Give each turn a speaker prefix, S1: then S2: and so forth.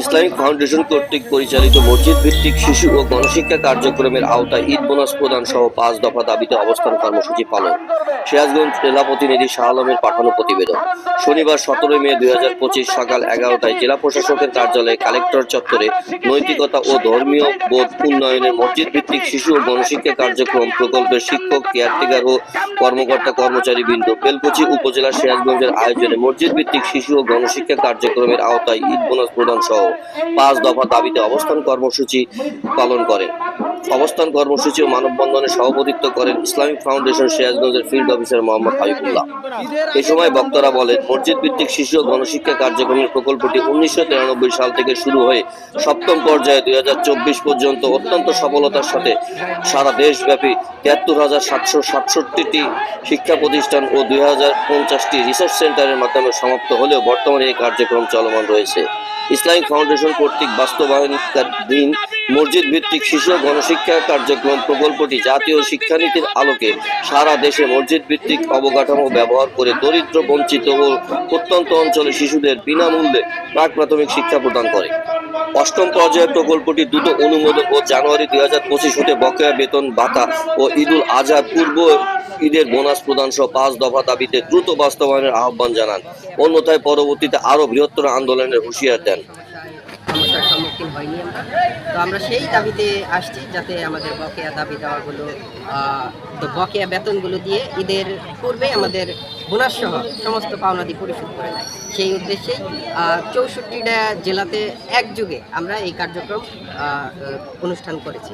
S1: Islamic foundation কর্তৃক পরিচালিত মসজিদ ভিত্তিক শিশু ও গণশিক্ষা কার্যক্রমের আওতায় ঈদ বোনাস প্রদান সহ পাঁচ দফা দাবিতে অবস্থান কর্মসূচি পালন। সিরাজগঞ্জ জেলা প্রতিনিধি শাহ আলমের পাঠানো প্রতিবেদন। শনিবার সতেরোই মে দুই হাজার পঁচিশ সকাল এগারোটায় জেলা প্রশাসকের কার্যালয়ে কালেক্টর চত্বরে নৈতিকতা ও ধর্মীয় বোধ উন্নয়নের মসজিদ ভিত্তিক শিশু ও গণশিক্ষা কার্যক্রম প্রকল্পের শিক্ষক, কেয়ারটেকার ও কর্মকর্তা কর্মচারী বৃন্দ বেলকুচি উপজেলা সিরাজগঞ্জের আয়োজনে মসজিদ ভিত্তিক শিশু ও গণশিক্ষা কার্যক্রমের আওতায় ঈদ বোনাস প্রদান সহ পাঁচ দফা দাবিতে অবস্থান কর্মসূচি পালন করে। অবস্থান কর্মসূচি ও মানববন্ধনে সভাপতিত্ব করেন ইসলামিক ফাউন্ডেশন সিরাজগঞ্জের ফিল্ড অফিসার মোহাম্মদ হাবিবুল্লাহ। এ সময় বক্তারা বলেন মসজিদ ভিত্তিক শিশু ও গণশিক্ষা কার্যক্রমের প্রকল্পটি উনিশশো তিরানব্বই সাল থেকে শুরু হয়ে সপ্তম পর্যায়ে দুই পর্যন্ত অত্যন্ত সফলতার সাথে সারা দেশব্যাপী তিয়াত্তর হাজার সাতশো সাতষট্টিটি শিক্ষা প্রতিষ্ঠান ও দুই হাজার পঞ্চাশটি রিসার্চ সেন্টারের মাধ্যমে সমাপ্ত হলেও বর্তমানে এই কার্যক্রম চলমান রয়েছে। ইসলামিক ফাউন্ডেশন কর্তৃক বাস্তবায়নাধীন মসজিদ ভিত্তিক শিশু গণশিক্ষা কার্যক্রম প্রকল্পটি জাতীয় শিক্ষানীতির আলোকে সারা দেশে মসজিদ ভিত্তিক অবকাঠামো ব্যবহার করে দরিদ্র, বঞ্চিত ও প্রত্যন্ত অঞ্চলে শিশুদের বিনামূল্যে প্রাক প্রাথমিক শিক্ষা প্রদান করে। অষ্টম পর্যায়ের প্রকল্পটি দ্রুত অনুমোদন ও জানুয়ারি দুই হাজার পঁচিশ হতে বকেয়া বেতন, ভাতা ও ঈদুল আজহার পূর্ব ঈদের বোনাস প্রদান সহ পাঁচ দফা দাবিতে দ্রুত বাস্তবায়নের আহ্বান জানান। অন্যথায় পরবর্তীতে আরও বৃহত্তর আন্দোলনের হুঁশিয়ার দেন।
S2: সম্মুখীন হইনি আমরা। তো আমরা সেই দাবিতে আসছি যাতে আমাদের বকেয়া দাবি দেওয়াগুলো তো বকেয়া বেতনগুলো দিয়ে ঈদের পূর্বে আমাদের বোনাস সহ সমস্ত পাওনাদি পরিশোধ করে নেয়। সেই উদ্দেশ্যেই চৌষট্টিটা জেলাতে একযুগে আমরা এই কার্যক্রম অনুষ্ঠান করেছি।